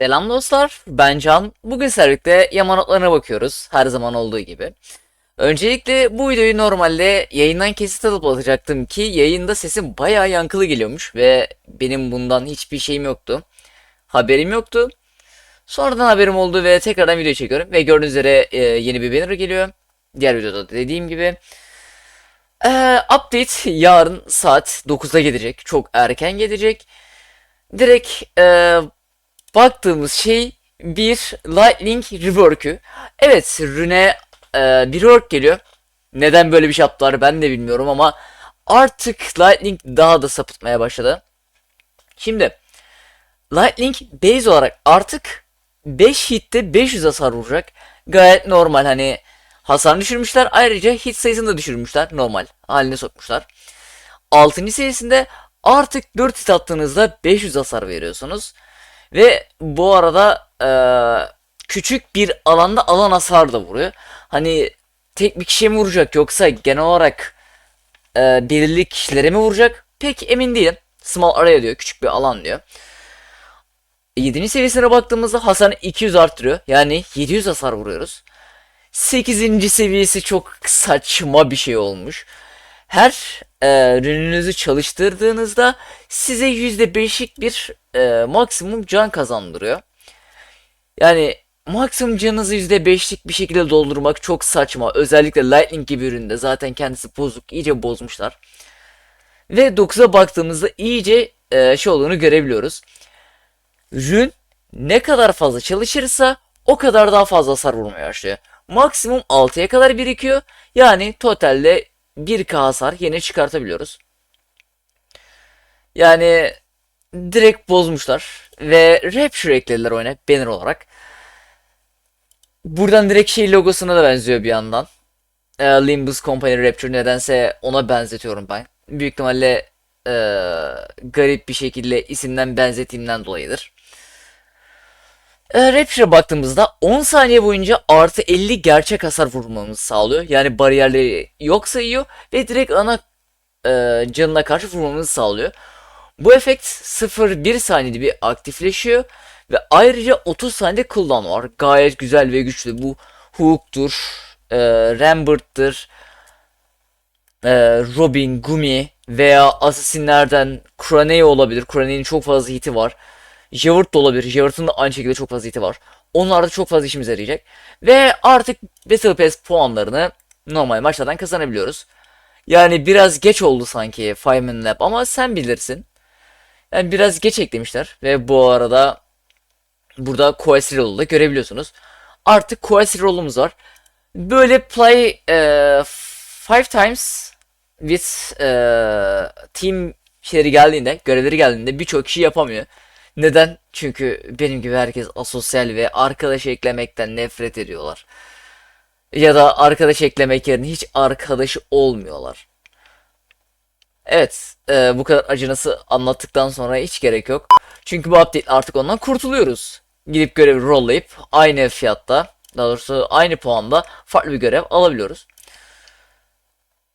Selam dostlar, ben Can. Bugün servikte Yaman notlarına bakıyoruz, her zaman olduğu gibi. Öncelikle bu videoyu normalde yayından kesit alıp atacaktım ki yayında sesim bayağı yankılı geliyormuş ve benim bundan hiçbir şeyim yoktu. Haberim yoktu. Sonradan haberim oldu ve tekrardan video çekiyorum ve gördüğünüz üzere e, yeni bir banner geliyor. Diğer videoda da dediğim gibi. Ee, update yarın saat 9'da gelecek. Çok erken gelecek. Direkt e, baktığımız şey bir Lightning rework'ü. Evet Rune e, bir rework geliyor. Neden böyle bir şey yaptılar ben de bilmiyorum ama artık Lightning daha da sapıtmaya başladı. Şimdi Lightning base olarak artık 5 hitte 500 hasar vuracak. Gayet normal hani hasar düşürmüşler. Ayrıca hit sayısını da düşürmüşler. Normal haline sokmuşlar. 6. seviyesinde artık 4 hit attığınızda 500 hasar veriyorsunuz. Ve bu arada eee, küçük bir alanda alan hasar da vuruyor. Hani tek bir kişiye mi vuracak yoksa genel olarak eee belirli kişilere mi vuracak? Pek emin değilim. Small area diyor. Küçük bir alan diyor. 7. seviyesine baktığımızda hasarını 200 arttırıyor. Yani 700 hasar vuruyoruz. 8. seviyesi çok saçma bir şey olmuş. Her e, ürününüzü çalıştırdığınızda size %5'lik bir e, maksimum can kazandırıyor. Yani maksimum canınızı %5'lik bir şekilde doldurmak çok saçma. Özellikle Lightning gibi üründe zaten kendisi bozuk, iyice bozmuşlar. Ve 9'a baktığımızda iyice e, şey olduğunu görebiliyoruz. Rün ne kadar fazla çalışırsa o kadar daha fazla hasar vurmaya başlıyor. Maksimum 6'ya kadar birikiyor. Yani totalde 1k hasar yine çıkartabiliyoruz. Yani direkt bozmuşlar ve Rapture eklediler oyuna banner olarak. Buradan direkt şey logosuna da benziyor bir yandan. Ee, Limbus Company Rapture nedense ona benzetiyorum ben. Büyük ihtimalle ee, garip bir şekilde isimden benzetiğimden dolayıdır. E, Rapture'a baktığımızda 10 saniye boyunca artı 50 gerçek hasar vurmamızı sağlıyor. Yani bariyerleri yok sayıyor ve direkt ana e, canına karşı vurmamızı sağlıyor. Bu efekt 0-1 saniyede bir aktifleşiyor ve ayrıca 30 saniyede cooldown var. Gayet güzel ve güçlü. Bu Hook'tur, e, Rambert'tır, e, Robin, Gumi veya Assassin'lerden Kranei olabilir. Kranei'nin çok fazla hiti var. Javert da olabilir. Javert'ın da aynı şekilde çok fazla hiti var. Onlar da çok fazla işimize yarayacak. Ve artık Battle Pass puanlarını normal maçlardan kazanabiliyoruz. Yani biraz geç oldu sanki Fireman Lab ama sen bilirsin. Yani biraz geç eklemişler. Ve bu arada burada Quest Roll'u da görebiliyorsunuz. Artık Quest Roll'umuz var. Böyle play e, five times with e, team şeyleri geldiğinde, görevleri geldiğinde birçok kişi yapamıyor. Neden? Çünkü benim gibi herkes asosyal ve arkadaş eklemekten nefret ediyorlar. Ya da arkadaş eklemek yerine hiç arkadaşı olmuyorlar. Evet, e, bu kadar acınası anlattıktan sonra hiç gerek yok. Çünkü bu update artık ondan kurtuluyoruz. Gidip görevi rollayıp aynı fiyatta, daha doğrusu aynı puanda farklı bir görev alabiliyoruz.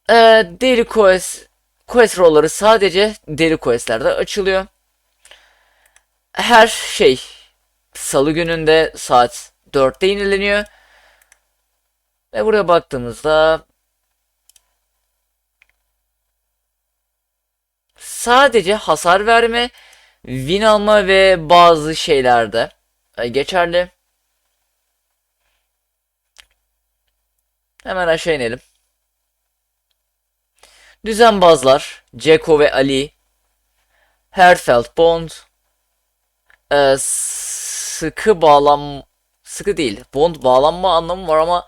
E, daily quest, quest rollları sadece daily questlerde açılıyor her şey salı gününde saat 4'te yenileniyor. Ve buraya baktığımızda sadece hasar verme, win alma ve bazı şeylerde e, geçerli. Hemen aşağı inelim. Düzenbazlar, Ceko ve Ali, Herfeld Bond, e, sıkı bağlam sıkı değil. Bond bağlanma anlamı var ama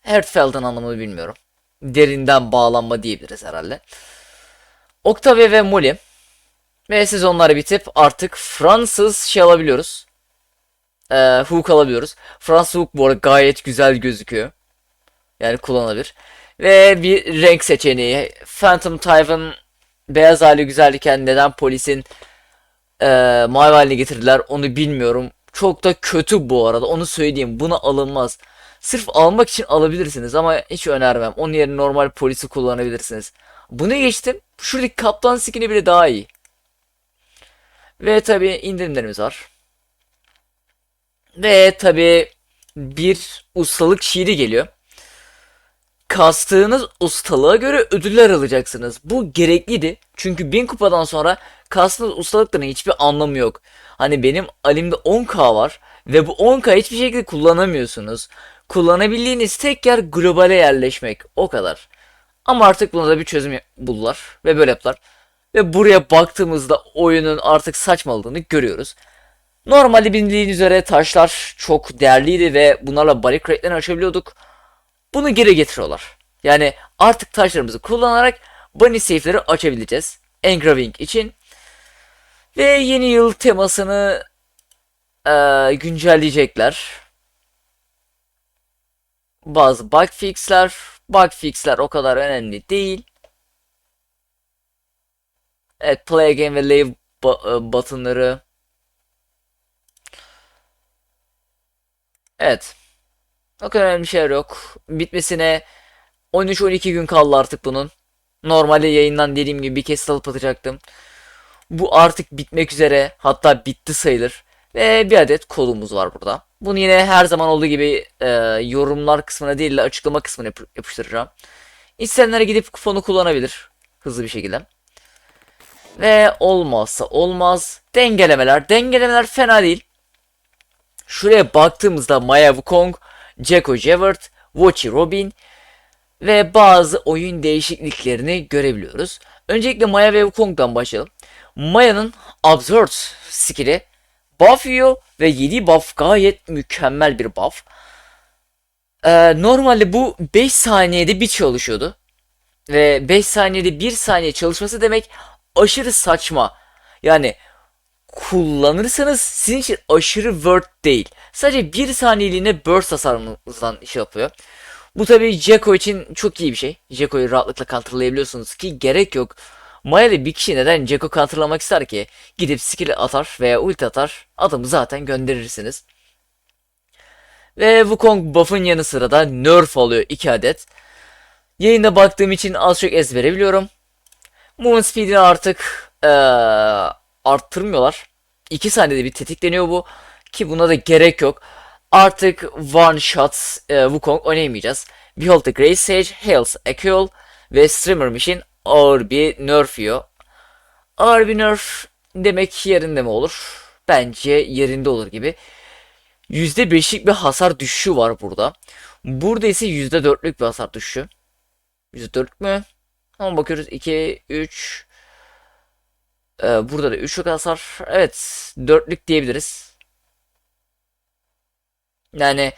Hertfeld'in anlamını bilmiyorum. Derinden bağlanma diyebiliriz herhalde. Octave ve Molly. Ve sezonları bitip artık Fransız şey alabiliyoruz. Ee, hook alabiliyoruz. Fransız hook bu arada gayet güzel gözüküyor. Yani kullanılabilir. Ve bir renk seçeneği. Phantom Typhon beyaz hali güzelken neden polisin e, mavi haline getirdiler onu bilmiyorum. Çok da kötü bu arada onu söyleyeyim. Buna alınmaz. Sırf almak için alabilirsiniz ama hiç önermem. Onun yerine normal polisi kullanabilirsiniz. Bunu geçtim. Şuradaki kaptan skin'i bile daha iyi. Ve tabi indirimlerimiz var. Ve tabi bir ustalık şiiri geliyor. Kastığınız ustalığa göre ödüller alacaksınız. Bu gerekliydi. Çünkü 1000 kupadan sonra kastığınız ustalıkların hiçbir anlamı yok. Hani benim elimde 10k var ve bu 10k hiçbir şekilde kullanamıyorsunuz. Kullanabildiğiniz tek yer globale yerleşmek. O kadar. Ama artık buna da bir çözüm buldular ve böyle yaptılar. Ve buraya baktığımızda oyunun artık saçmaladığını görüyoruz. Normalde bildiğiniz üzere taşlar çok değerliydi ve bunlarla baric crate'lerini açabiliyorduk. Bunu geri getiriyorlar. Yani artık taşlarımızı kullanarak bunny safe'leri açabileceğiz. Engraving için. Ve yeni yıl temasını eee, güncelleyecekler. Bazı bug fixler. Bug fixler o kadar önemli değil. Evet play again ve leave e, buttonları. Evet. O kadar önemli şeyler yok. Bitmesine 13-12 gün kaldı artık bunun. Normalde yayından dediğim gibi bir kez alıp atacaktım. Bu artık bitmek üzere. Hatta bitti sayılır. Ve bir adet kodumuz var burada. Bunu yine her zaman olduğu gibi e, yorumlar kısmına değil de açıklama kısmına yap- yapıştıracağım. İsteyenler gidip kuponu kullanabilir. Hızlı bir şekilde. Ve olmazsa olmaz. Dengelemeler. Dengelemeler fena değil. Şuraya baktığımızda Maya Wukong, Jacko Javert, Vochi Robin ve bazı oyun değişikliklerini görebiliyoruz. Öncelikle Maya ve Wukong'dan başlayalım. Maya'nın Absurd skill'i buff yiyor ve 7 buff gayet mükemmel bir buff. Ee, normalde bu 5 saniyede bir çalışıyordu. Ve 5 saniyede 1 saniye çalışması demek aşırı saçma. Yani kullanırsanız sizin için aşırı worth değil. Sadece 1 saniyeliğine burst hasarınızdan iş yapıyor. Bu tabi Jacko için çok iyi bir şey. Jacko'yu rahatlıkla counterlayabiliyorsunuz ki gerek yok. Maya'lı bir kişi neden Jacko counterlamak ister ki? Gidip skill atar veya ulti atar. Adamı zaten gönderirsiniz. Ve Wukong buff'ın yanı sıra da nerf alıyor 2 adet. Yayında baktığım için az çok ezbere biliyorum. Movement speed'ini artık eee, arttırmıyorlar. 2 saniyede bir tetikleniyor bu. Ki buna da gerek yok. Artık one shot e, Wukong oynayamayacağız. Behold the Grey Sage, Hails Equal ve Streamer Machine ağır bir nerf yiyor. Ağır bir nerf demek yerinde mi olur? Bence yerinde olur gibi. %5'lik bir hasar düşüşü var burada. Burada ise %4'lük bir hasar düşüşü. %4'lük mü? Ama bakıyoruz 2, 3. Ee, burada da 3'lük hasar. Evet 4'lük diyebiliriz. Yani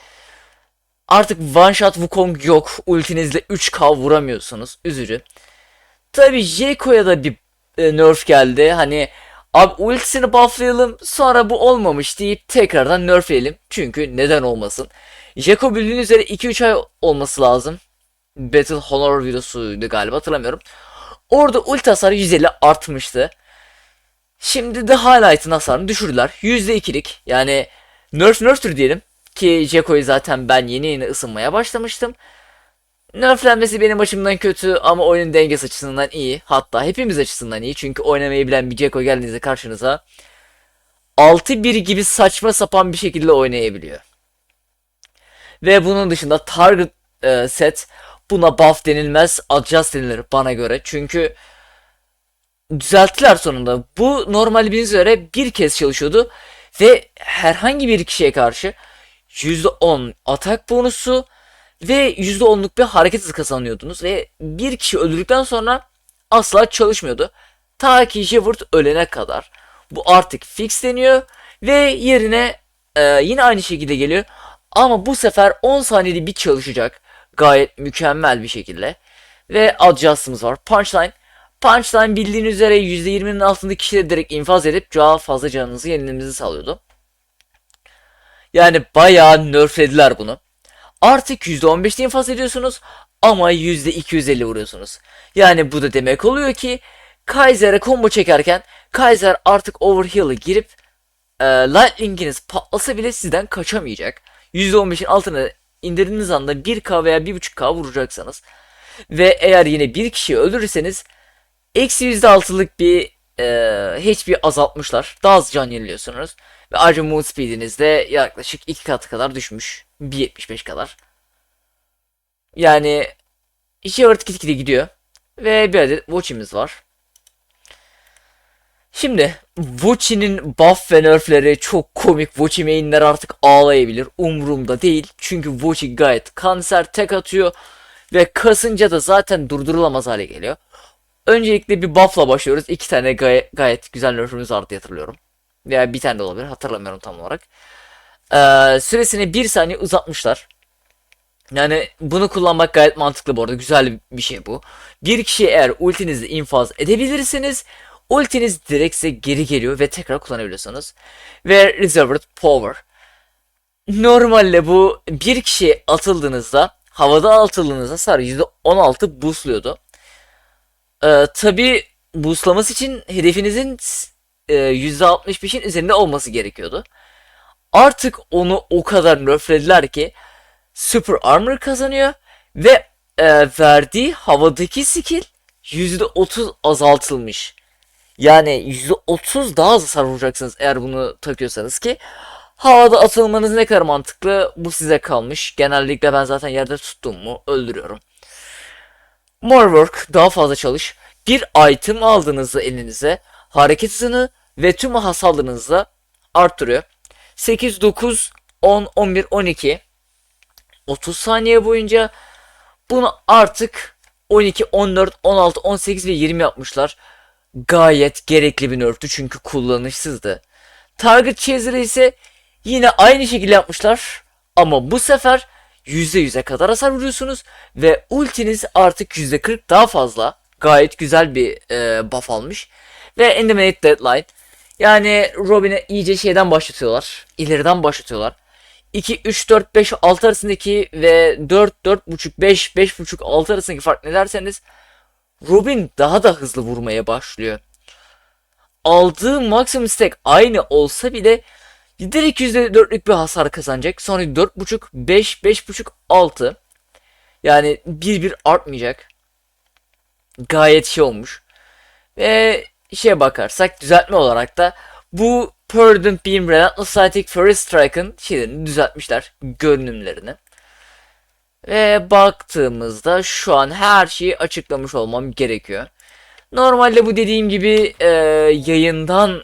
artık one shot Wukong yok. Ultinizle 3k vuramıyorsunuz. Üzücü. Tabi Jayco'ya da bir e, nerf geldi. Hani abi ultisini bufflayalım sonra bu olmamış deyip tekrardan nerfleyelim. Çünkü neden olmasın. Jayco bildiğiniz üzere 2-3 ay olması lazım. Battle Honor videosuydu galiba hatırlamıyorum. Orada ulti hasarı 150 artmıştı. Şimdi de highlight'ın hasarını düşürdüler. %2'lik yani nerf nerftür diyelim. Ki Jacko'yu zaten ben yeni yeni ısınmaya başlamıştım. Nerflenmesi benim açımdan kötü ama oyunun dengesi açısından iyi. Hatta hepimiz açısından iyi. Çünkü oynamayı bilen bir Jacko geldiğinizde karşınıza 6-1 gibi saçma sapan bir şekilde oynayabiliyor. Ve bunun dışında target e, set buna buff denilmez adjust denilir bana göre. Çünkü düzelttiler sonunda. Bu normal bildiğiniz üzere bir kez çalışıyordu. Ve herhangi bir kişiye karşı %10 atak bonusu ve %10'luk bir hareket hızı kazanıyordunuz. Ve bir kişi öldürdükten sonra asla çalışmıyordu. Ta ki Jevert ölene kadar. Bu artık fixleniyor ve yerine e, yine aynı şekilde geliyor. Ama bu sefer 10 saniyede bir çalışacak. Gayet mükemmel bir şekilde. Ve adjust'ımız var. Punchline. Punchline bildiğiniz üzere %20'nin altındaki kişileri direkt infaz edip daha fazla canınızı yenilemenizi sağlıyordu. Yani bayağı nerflediler bunu. Artık %15'te infaz ediyorsunuz ama %250 vuruyorsunuz. Yani bu da demek oluyor ki Kaiser'e combo çekerken Kaiser artık overheal'ı girip e, Lightning'iniz patlasa bile sizden kaçamayacak. %15'in altına indirdiğiniz anda 1k veya 1.5k vuracaksınız. Ve eğer yine bir kişiyi öldürürseniz eksi %6'lık bir e, HP azaltmışlar. Daha az can yeniliyorsunuz. Ve ayrıca move speed'iniz de yaklaşık 2 katı kadar düşmüş. 1.75 kadar. Yani iki artık gitgide gidiyor. Ve bir adet Vochi'miz var. Şimdi Vochi'nin buff ve nerfleri çok komik. Vochi mainler artık ağlayabilir. Umurumda değil. Çünkü Vochi gayet kanser tek atıyor. Ve kasınca da zaten durdurulamaz hale geliyor. Öncelikle bir buff'la başlıyoruz. İki tane gay- gayet güzel nerf'ümüz vardı hatırlıyorum. Veya bir tane de olabilir. Hatırlamıyorum tam olarak. Ee, süresini bir saniye uzatmışlar. Yani bunu kullanmak gayet mantıklı bu arada. Güzel bir şey bu. Bir kişi eğer ultinizi infaz edebilirsiniz. Ultiniz direkt size geri geliyor ve tekrar kullanabiliyorsunuz. Ve Reserved Power. Normalde bu bir kişi atıldığınızda havada atıldığınızda hasar %16 boostluyordu. Ee, Tabi boostlaması için hedefinizin e, %65'in üzerinde olması gerekiyordu. Artık onu o kadar nerflediler ki Super Armor kazanıyor ve e, verdiği havadaki skill %30 azaltılmış. Yani %30 daha az hasar vuracaksınız eğer bunu takıyorsanız ki havada atılmanız ne kadar mantıklı bu size kalmış. Genellikle ben zaten yerde tuttum mu öldürüyorum. More work, daha fazla çalış. Bir item aldığınızda elinize hareket hızını ve tüm hasarlarınızı arttırıyor. 8, 9, 10, 11, 12 30 saniye boyunca bunu artık 12, 14, 16, 18 ve 20 yapmışlar. Gayet gerekli bir nerftü çünkü kullanışsızdı. Target Chaser'ı ise yine aynı şekilde yapmışlar. Ama bu sefer %100'e kadar hasar vuruyorsunuz ve ultiniz artık %40 daha fazla. Gayet güzel bir e, buff almış. Ve Endemate Deadline. Yani Robin'e iyice şeyden başlatıyorlar. İleriden başlatıyorlar. 2, 3, 4, 5, 6 arasındaki ve 4, 4.5, 5, 5.5, 6 arasındaki fark ne derseniz Robin daha da hızlı vurmaya başlıyor. Aldığı maksimum stack aynı olsa bile direkt %4'lük bir hasar kazanacak. Sonra 4.5, 5, 5.5, 6. Yani bir bir artmayacak. Gayet şey olmuş. Ve şeye bakarsak düzeltme olarak da bu Purdent Beam Relentless Static Fury Strike'ın şeylerini düzeltmişler. Görünümlerini. Ve baktığımızda şu an her şeyi açıklamış olmam gerekiyor. Normalde bu dediğim gibi e, yayından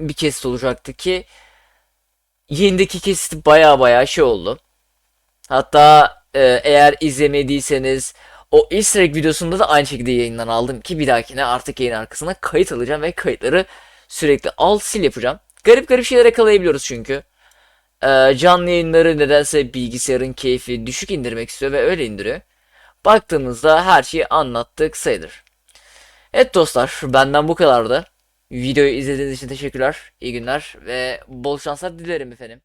bir kesit olacaktı ki yayındaki kesit baya baya şey oldu. Hatta e, eğer izlemediyseniz o easter egg videosunda da aynı şekilde yayından aldım ki bir dahakine artık yayın arkasına kayıt alacağım ve kayıtları sürekli al sil yapacağım. Garip garip şeyler yakalayabiliyoruz çünkü. Ee, canlı yayınları nedense bilgisayarın keyfi düşük indirmek istiyor ve öyle indiriyor. Baktığımızda her şeyi anlattık sayılır. Evet dostlar benden bu kadardı. Videoyu izlediğiniz için teşekkürler. İyi günler ve bol şanslar dilerim efendim.